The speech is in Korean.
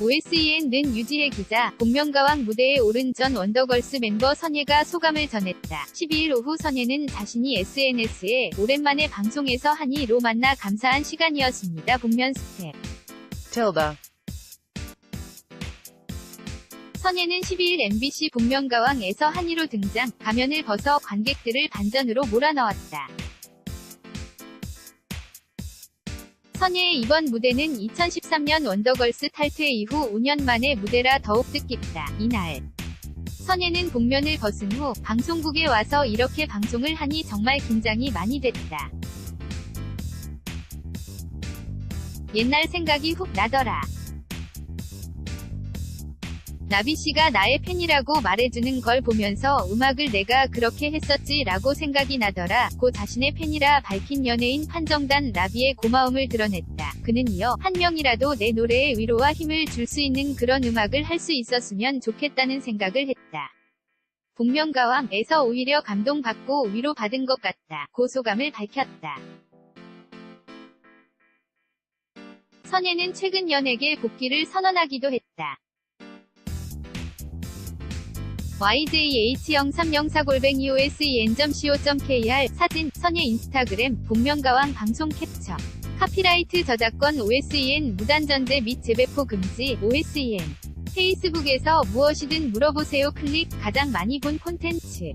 OSEN는 유지혜 기자, 복면가왕 무대에 오른 전 원더걸스 멤버 선예가 소감을 전했다. 12일 오후 선예는 자신이 SNS에 오랜만에 방송에서 한이로 만나 감사한 시간이었습니다. 복면 스텝. tilde, 선예는 12일 MBC 복면가왕에서 한이로 등장, 가면을 벗어 관객들을 반전으로 몰아넣었다. 선예의 이번 무대는 2013년 원더걸스 탈퇴 이후 5년 만의 무대라 더욱 뜻깊다. 이날 선예는 복면을 벗은 후 방송국에 와서 이렇게 방송을 하니 정말 긴장이 많이 됐다. 옛날 생각이 훅 나더라. 나비 씨가 나의 팬이라고 말해주는 걸 보면서 음악을 내가 그렇게 했었지 라고 생각이 나더라. 고 자신의 팬이라 밝힌 연예인 판정단 라비의 고마움을 드러냈다. 그는 이어 한 명이라도 내 노래에 위로와 힘을 줄 수 있는 그런 음악을 할 수 있었으면 좋겠다는 생각을 했다. 복면가왕에서 오히려 감동받고 위로받은 것 같다. 고소감을 밝혔다. 선예는 최근 연예계 복귀를 선언하기도 했다. Yjh0304골뱅이 osen.co.kr 사진, 선예 인스타그램, 복면가왕 방송 캡처. 카피라이트 저작권 OSEN 무단전제 및 재배포 금지 OSEN. 페이스북에서 무엇이든 물어보세요 클릭 가장 많이 본 콘텐츠.